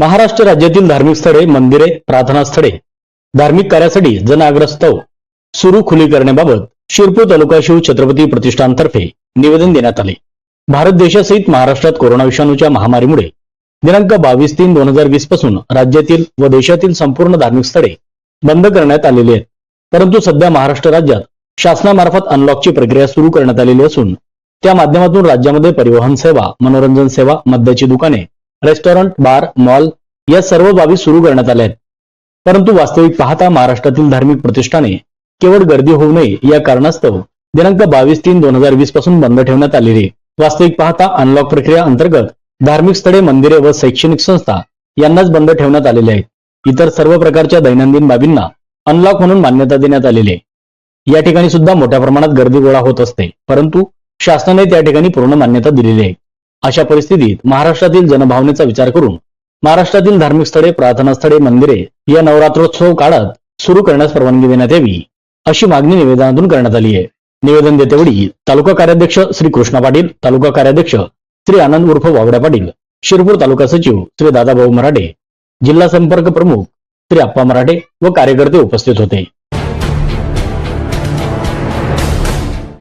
महाराष्ट्र राज्यातील धार्मिक स्थळे मंदिरे प्रार्थना स्थळे. धार्मिक कार्यासाठी जनआग्रस्तव सुरू खुली करण्याबाबत शिरपूर तालुका शिव छत्रपती प्रतिष्ठानतर्फे निवेदन देण्यात आले. भारत देशासहित महाराष्ट्रात कोरोना विषाणूच्या महामारीमुळे दिनांक बावीस तीन दोन हजार वीसपासून राज्यातील व देशातील संपूर्ण धार्मिक स्थळे बंद करण्यात आलेली आहेत. परंतु सध्या महाराष्ट्र राज्यात शासनामार्फत अनलॉकची प्रक्रिया सुरू करण्यात आलेली असून त्या माध्यमातून राज्यामध्ये परिवहन सेवा मनोरंजन सेवा मद्याची दुकाने रेस्टॉरंट बार मॉल या सर्व बाबी सुरू करण्यात आल्या आहेत. परंतु वास्तविक पाहता महाराष्ट्रातील धार्मिक प्रतिष्ठाने केवळ गर्दी होऊ नये या कारणास्तव दिनांक बावीस तीन दोन हजार वीसपासून बंद ठेवण्यात आलेली वास्तविक पाहता अनलॉक प्रक्रिया अंतर्गत धार्मिक स्थळे मंदिरे व शैक्षणिक संस्था यांनाच बंद ठेवण्यात आलेले आहेत. इतर सर्व प्रकारच्या दैनंदिन बाबींना अनलॉक म्हणून मान्यता देण्यात आलेली आहे. या ठिकाणी सुद्धा मोठ्या प्रमाणात गर्दी गोळा होत असते परंतु शासनाने त्या ठिकाणी पूर्ण मान्यता दिलेली आहे. अशा परिस्थितीत महाराष्ट्रातील जनभावनेचा विचार करून महाराष्ट्रातील धार्मिक स्थळे प्रार्थना स्थळे मंदिरे या नवरात्रोत्सव काळात सुरू करण्यास परवानगी देण्यात यावी अशी मागणी निवेदनातून करण्यात आली आहे. निवेदन देतेवेळी तालुका कार्याध्यक्ष श्री कृष्णा पाटील तालुका कार्याध्यक्ष श्री आनंद उर्फ वावड्या पाटील शिरपूर तालुका सचिव श्री दादाभाऊ मराठे जिल्हा संपर्क प्रमुख श्री आप्पा मराठे व कार्यकर्ते उपस्थित होते.